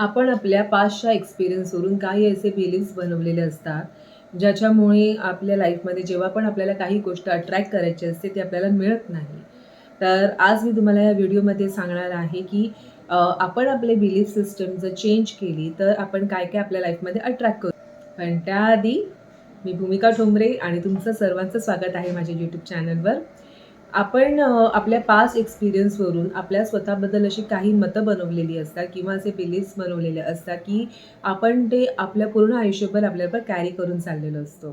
आपण आपल्या पास्टच्या एक्सपिरियन्सवरून काही असे फिलिंग्स बनवलेले असतात ज्याच्यामुळे आपल्या लाईफमध्ये जेव्हा पण आपल्याला काही गोष्ट अट्रॅक्ट करायची असते ती आपल्याला मिळत नाही. तर आज मी तुम्हाला या व्हिडिओमध्ये सांगणार आहे की आपण आपले बिलीफ सिस्टम जर चेंज केली तर आपण काय काय आपल्या लाईफमध्ये अट्रॅक्ट करू. पण त्याआधी मी भूमिका ठोंबरे आणि तुमचं सर्वांचं स्वागत आहे माझ्या यूट्यूब चॅनलवर आपण आपल्या पास्ट एक्सपिरियन्सवरून आपल्या स्वतःबद्दल अशी काही मतं बनवलेली असतात किंवा असे बिलीफ्स बनवलेले असतात की आपण ते आपल्या पूर्ण आयुष्यभर आपल्यावर कॅरी करून चाललेलो असतो.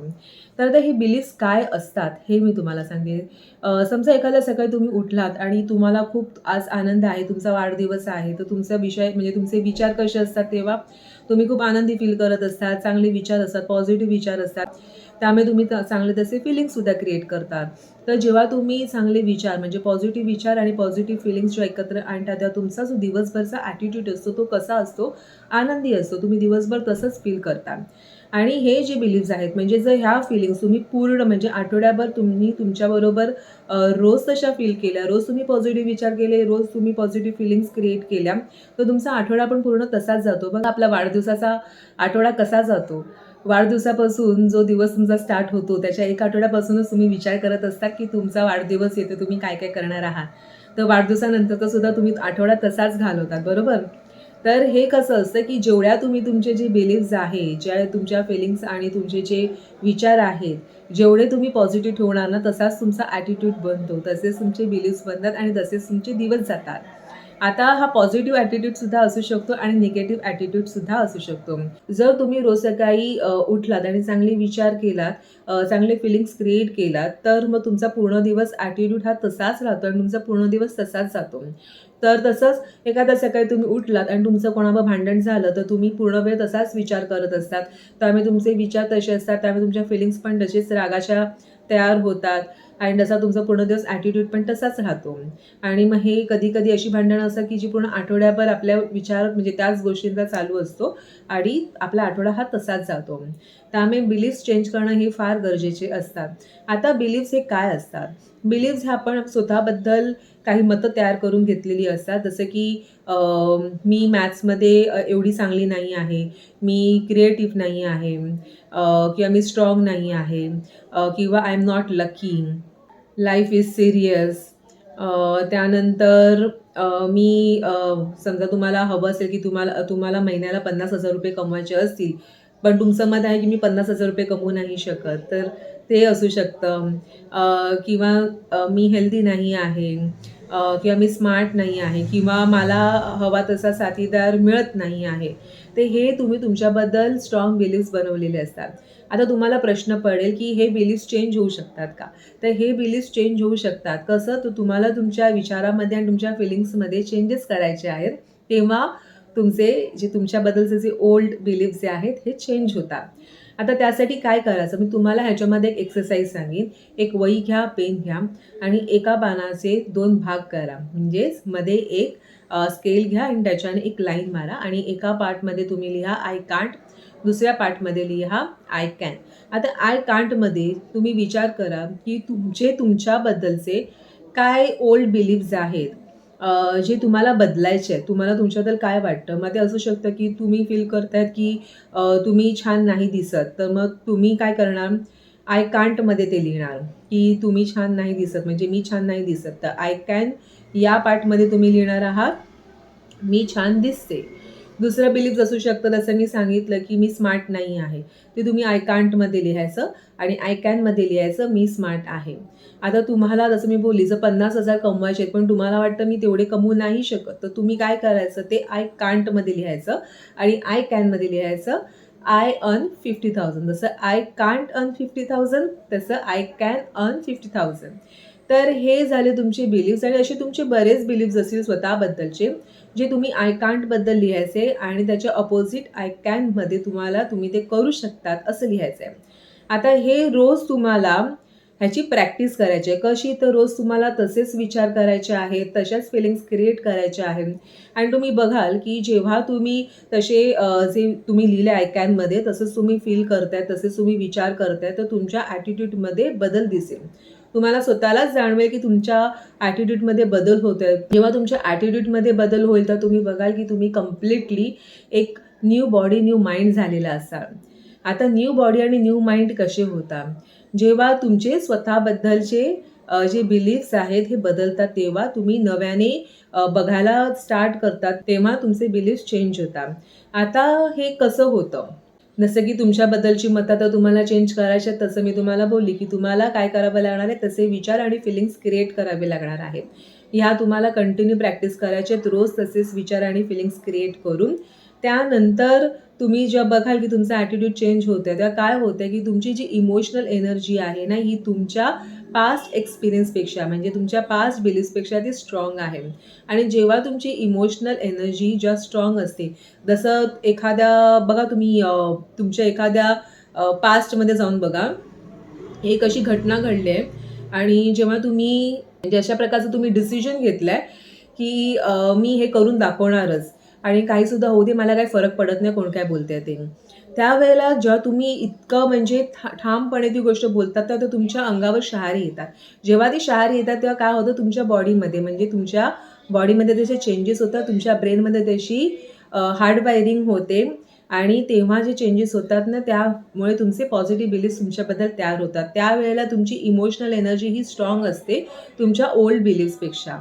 तर आता हे बिलीफ्स काय असतात हे मी तुम्हाला सांगते समजा एखाद्या सकाळी तुम्ही उठलात आणि तुम्हाला खूप आज आनंद आहे तुमचा वाढदिवस आहे तर तुमचा विषय म्हणजे तुमचे विचार कसे असतात तेव्हा तुम्ही खूप आनंदी फील करत असतात चांगले विचार असतात पॉझिटिव्ह विचार असतात. त्यामुळे तुम्ही चांगले तसे फिलिंगसुद्धा क्रिएट करतात. तर जेव्हा तुम्ही चांगले विचार म्हणजे पॉझिटिव्ह विचार आणि पॉझिटिव्ह फिलिंग्स जेव्हा एकत्र आणतात तेव्हा तुमचा जो दिवसभरचा ॲटिट्यूड असतो तो कसा असतो? आनंदी असतो. तुम्ही दिवसभर तसंच फील करता. आणि हे जे बिलीव्स आहेत म्हणजे जर ह्या फिलिंग्स तुम्ही पूर्ण म्हणजे आठवड्याभर तुम्ही तुमच्याबरोबर रोज तशा फील केल्या रोज तुम्ही पॉझिटिव्ह विचार केले रोज तुम्ही पॉझिटिव्ह फिलिंग्स क्रिएट केल्या तर तुमचा आठवडा पण पूर्ण तसाच जातो. बघा आपला वाढदिवसाचा आठवडा कसा जातो? वाढदिवसापासून जो दिवस तुमचा स्टार्ट होतो त्याच्या एक आठवड्यापासूनच तुम्ही विचार करत असता की तुमचा वाढदिवस येतो तुम्ही काय काय करणार आहात. तर वाढदिवसानंतर सुद्धा तुम्ही आठवडा तसाच घालवतात बरोबर? तर हे कसं असतं की जेवढ्या तुम्ही तुमचे जे बिलीव्स आहे ज्या तुमच्या फिलिंग्स आणि तुमचे जे विचार आहेत जेवढे तुम्ही पॉझिटिव्ह ठेवणार ना तसाच तुमचा ॲटिट्यूड बनतो. तसेच तुमचे बिलीव्स बनतात आणि तसेच तुमचे दिवस जातात. आता हा पॉझिटिव्ह ॲटिट्यूडसुद्धा असू शकतो आणि निगेटिव्ह ॲटिट्यूडसुद्धा असू शकतो. जर तुम्ही रोज सकाळी उठलात आणि चांगले विचार केलात चांगले फिलिंग्स क्रिएट केलात तर मग तुमचा पूर्ण दिवस ॲटिट्यूड हा तसाच राहतो आणि तुमचा पूर्ण दिवस तसाच जातो. तर तसंच एखादा सकाळी तुम्ही उठलात आणि तुमचं कोणावर भांडण झालं तर तुम्ही पूर्ण वेळ तसाच विचार करत असतात. त्यामुळे तुमचे विचार तसे असतात त्यामुळे तुमच्या फिलिंग्स पण तसेच रागाच्या तयार होतात. आणि तसा तुमचा पूर्ण दिवस ॲटिट्यूड पण तसाच राहतो. आणि मग हे कधी कधी अशी भांडणं असतात की जी पूर्ण आठवड्याभर आपल्या विचार म्हणजे त्याच गोष्टींचा चालू असतो आणि आपला आठवडा हा तसाच जातो. त्यामुळे बिलीफ्स चेंज करणं हे फार गरजेचे असतात. आता बिलीफ्स हे काय असतात? बिलीफ्स हे आपण स्वतःबद्दल काही मतं तयार करून घेतलेली असतात. जसं की मी मॅथ्समध्ये एवढी चांगली नाही आहे. मी क्रिएटिव्ह नाही आहे. किंवा मी स्ट्रॉंग नाही आहे. किंवा I am not lucky life is serious त्यानंतर मी समजा तुम्हाला हवं असेल की तुम्हाला तुम्हाला महिन्याला पन्नास हजार रुपये कमवायचे असतील पण तुमचं मत आहे की मी पन्नास हजार रुपये कमवू नाही शकत तर ते असू शकतं. किंवा मी हेल्दी नाही आहे. किंवा मी स्मार्ट नाही आहे किंवा मला हवा तसा साथीदार मिळत नाही आहे. ते हे तुम्ही तुमच्याबद्दल स्ट्रॉंग बिलीफ्स बनवलेले असतात. आता तुम्हाला प्रश्न पडेल की हे बिलीफ्स चेंज होऊ शकतात का? तर हे बिलीफ्स चेंज होऊ शकतात. कसं तर तुम्हाला तुमच्या विचारामध्ये आणि तुमच्या फिलिंग्समध्ये चेंजेस करायचे आहेत तेव्हा तुमचे जे तुमच्याबद्दलचे जे ओल्ड बिलीफ जे आहेत हे चेंज होतात. आता त्यासाठी काय करायचं? मी तुम्हाला ह्याच्यामध्ये एक एक्सरसाइज सांगेन. एक वही घ्या पेन घ्या आणि एका पानाचे दोन भाग करा. म्हणजेच मध्ये एक स्केल घ्या आणि त्याच्याने एक लाईन मारा आणि एका पार्टमध्ये तुम्ही लिहा आय कांट दुसऱ्या पार्टमध्ये लिहा आय कॅन आता आय कांटमध्ये तुम्ही विचार करा की तुमचे तुमच्याबद्दलचे काय ओल्ड बिलीफ्स आहेत? अ, जे तुम्हाला बदलायचे आहेत तुम्हाला तुमच्याबद्दल काय वाटतं? मग ते असू शकतं की तुम्ही फील करतायत की अ, तुम्ही छान नाही दिसत तर मग तुम्ही काय करणार? आय कांटमध्ये ते लिहिणार की तुम्ही छान नाही दिसत म्हणजे मी छान नाही दिसत. तर आय कॅन या पार्टमध्ये तुम्ही लिहिणार आहात मी छान दिसते. दुसरं बिलीफ असू शकतं जसं मी सांगितलं की मी स्मार्ट नाही आहे. ते तुम्ही आय कांटमध्ये लिहायचं आणि आय कॅनमध्ये लिहायचं मी स्मार्ट आहे. आता तुम्हाला जसं मी बोलली जर पन्नास हजार कमवायचे आहेत पण तुम्हाला वाटतं मी तेवढे कमवू नाही शकत तर तुम्ही काय करायचं? ते आय कांटमध्ये लिहायचं आणि आय कॅनमध्ये लिहायचं. आय अर्न फिफ्टी थाउजंड जसं I can't earn fifty thousand तसं I can earn fifty thousand तर हे झाले तुमचे बिलीव्स आणि असे तुमचे बरेच बिलीव्स असतील स्वतःबद्दलचे जे तुम्ही आय कांटबद्दल लिहायचे आणि त्याच्या अपोजिट आय कॅनमध्ये तुम्हाला तुम्ही ते करू शकतात असं लिहायचं आहे आता हे रोज तुम्हाला ह्याची प्रॅक्टिस करायची आहे. कशी तर रोज तुम्हाला तसेच विचार करायचे आहेत तशाच फिलिंग्स क्रिएट करायच्या आहेत. आणि तुम्ही बघाल की जेव्हा तुम्ही तसे जे तुम्ही लिहिले आय तसंच तुम्ही फील करताय तसेच तुम्ही विचार करताय तर तुमच्या ॲटिट्यूडमध्ये बदल दिसेल. तुम्हाला स्वतःलाच जाणवेल की तुमच्या ॲटिट्यूडमध्ये बदल होत आहेत जेव्हा तुमच्या ॲटिट्यूडमध्ये बदल होईल तर तुम्ही बघाल की तुम्ही कम्प्लिटली एक न्यू बॉडी न्यू माइंड झालेला असाल. आता न्यू बॉडी आणि न्यू माइंड कसे होता जेव्हा तुमचे स्वतःबद्दलचे जे बिलीफ्स आहेत हे बदलतात तेव्हा तुम्ही नव्याने बघायला स्टार्ट करतात तेव्हा तुमचे बिलीफ्स चेंज होतात. आता हे कसं होतं? जसं की तुमच्याबद्दलची मतं तर तुम्हाला चेंज करायची आहेत तसं मी तुम्हाला बोलली की तुम्हाला काय करावं लागणार आहे तसे विचार आणि फिलिंग्स क्रिएट करावे लागणार आहेत. ह्या तुम्हाला कंटिन्यू प्रॅक्टिस करायचे आहेत रोज तसेच विचार आणि फिलिंग्स क्रिएट करून. त्यानंतर तुम्ही जेव्हा बघाल की तुमचा ॲटिट्यूड चेंज होतं तेव्हा काय होतं की तुमची जी इमोशनल एनर्जी आहे ना ही तुमच्या पास्ट एक्सपिरियन्सपेक्षा म्हणजे तुमच्या पास्ट बिलीफपेक्षा ती स्ट्रॉंग आहे. आणि जेव्हा तुमची इमोशनल एनर्जी ज्या स्ट्रॉंग असते जसं एखाद्या बघा तुम्ही तुमच्या एखाद्या पास्टमध्ये जाऊन बघा. एक अशी घटना घडली आहे आणि जेव्हा तुम्ही म्हणजे अशा प्रकारचं तुम्ही डिसिजन घेतलं आहे की मी हे करून दाखवणारच. आणि काहीसुद्धा होऊ दे मला काही फरक पडत नाही कोण काय बोलते ते. त्यावेळेला जेव्हा तुम्ही इतकं म्हणजे ठामपणे ती गोष्ट बोलतात तेव्हा ते तुमच्या अंगावर शहारी येतात. जेव्हा ती शहारी येतात तेव्हा काय होतं? तुमच्या बॉडीमध्ये म्हणजे तुमच्या बॉडीमध्ये त्याचे चेंजेस होतात तुमच्या ब्रेनमध्ये त्याची हार्ड वायरिंग होते. आणि तेव्हा जे चेंजेस होतात ना त्यामुळे तुमचे पॉझिटिव्ह बिलीफ्स तुमच्याबद्दल तयार होतात. त्यावेळेला तुमची इमोशनल एनर्जी ही स्ट्रॉंग असते तुमच्या ओल्ड बिलीफ्सपेक्षा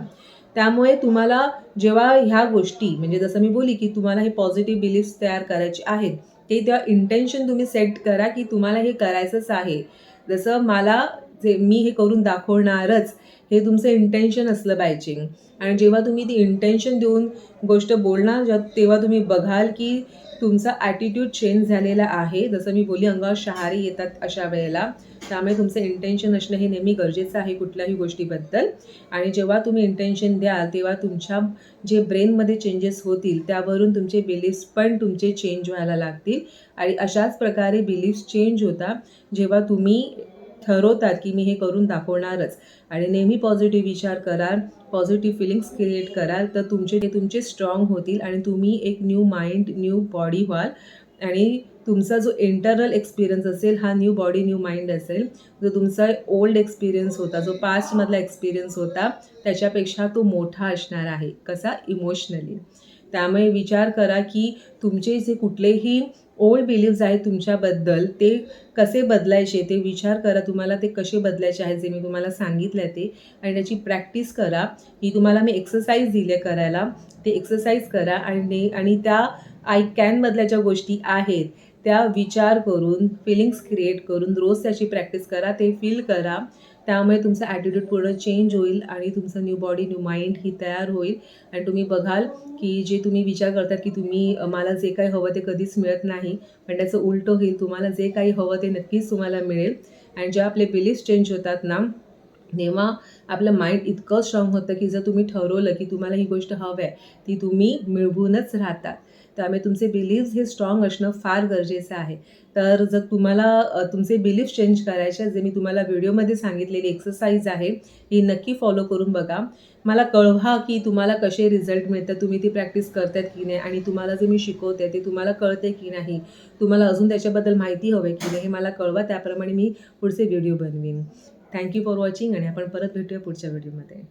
त्यामुळे तुम्हाला जेव्हा ह्या गोष्टी म्हणजे जसं मी बोली की तुम्हाला हे पॉझिटिव्ह बिलीफ्स तयार करायचे आहेत ते तेव्हा इंटेन्शन तुम्ही सेट करा की तुम्हाला हे करायचंच आहे. जसं मला जे मी हे करून दाखवणारच हे तुमचं इंटेन्शन असलं पाहिजे. आणि जेव्हा तुम्ही ती इंटेन्शन देऊन गोष्ट बोलणार तेव्हा तुम्ही बघाल की तुमचा ॲटिट्यूड चेंज झालेला आहे. जसं मी बोली अंगावर शहारे येतात अशा वेळेला. त्यामुळे तुमचं इंटेन्शन असणं हे नेहमी गरजेचं आहे कुठल्याही गोष्टीबद्दल. आणि जेव्हा तुम्ही इंटेन्शन द्याल तेव्हा तुमच्या जे ब्रेनमध्ये चेंजेस होतील त्यावरून तुमचे बिलीफ्स पण तुमचे चेंज व्हायला लागतील. आणि अशाच प्रकारे बिलीफ्स चेंज होतात जेव्हा तुम्ही ठरवतात की मी हे करून दाखवणारच. आणि नेहमी पॉझिटिव्ह विचार कराल पॉझिटिव्ह फिलिंग्स क्रिएट कराल तर तुमचे ते तुमचे स्ट्रॉंग होतील आणि तुम्ही एक न्यू माइंड न्यू बॉडी व्हाल. आणि तुमचा जो इंटरनल एक्सपिरियन्स असेल हा न्यू बॉडी न्यू माइंड असेल. जो तुमचा ओल्ड एक्सपिरियन्स होता जो पास्टमधला एक्सपिरियन्स होता त्याच्यापेक्षा तो मोठा असणार आहे. कसा? इमोशनली त्यामुळे विचार करा की तुमचे जे कुठलेही ओल्ड बिलीव्स आहेत तुमच्याबद्दल ते कसे बदलायचे ते विचार करा तुम्हाला ते कसे बदलायचे आहेत जे मी तुम्हाला सांगितलं आहे ते. आणि त्याची प्रॅक्टिस करा. ही तुम्हाला मी एक्सरसाइज दिले करायला. ते एक्सरसाइज करा आणि आणि त्या आय कॅनमधल्या ज्या गोष्टी आहेत त्या विचार करून फिलिंग्स क्रिएट करून रोज त्याची प्रॅक्टिस करा ते फील करा. त्यामुळे तुमचा ॲटिट्यूड पूर्ण चेंज होईल आणि तुमचं न्यू बॉडी न्यू माइंड ही तयार होईल. आणि तुम्ही बघाल की जे तुम्ही विचार करतात की तुम्ही मला जे काही हवं ते कधीच मिळत नाही. पण त्याचं उलटं होईल तुम्हाला जे काही हवं ते नक्कीच तुम्हाला मिळेल. आणि जेव्हा आपले बिलीफ्स चेंज होतात ना तेव्हा आपलं माइंड इतकं स्ट्रॉंग होतं की जर तुम्ही ठरवलं की तुम्हाला ही गोष्ट हवी आहे ती तुम्ही मिळवूनच राहतात. त्यामुळे तुमचे बिलीव्स हे स्ट्रॉंग असणं फार गरजेचं आहे. तर जर तुम्हाला तुमचे बिलीफ चेंज करायचे आहेत, जे मी तुम्हाला व्हिडिओमध्ये सांगितलेली एक्सरसाइज आहे ही नक्की फॉलो करून बघा. मला कळवा की तुम्हाला कसे रिझल्ट मिळतात तुम्ही ती प्रॅक्टिस करतात की नाही आणि तुम्हाला जे मी शिकवते ते तुम्हाला कळते की नाही. तुम्हाला अजून त्याच्याबद्दल माहिती हवी की नाही हे मला कळवा त्याप्रमाणे मी पुढचे व्हिडिओ बनवीन. थँक्यू फॉर वॉचिंग आणि आपण परत भेटूया पुढच्या व्हिडिओमध्ये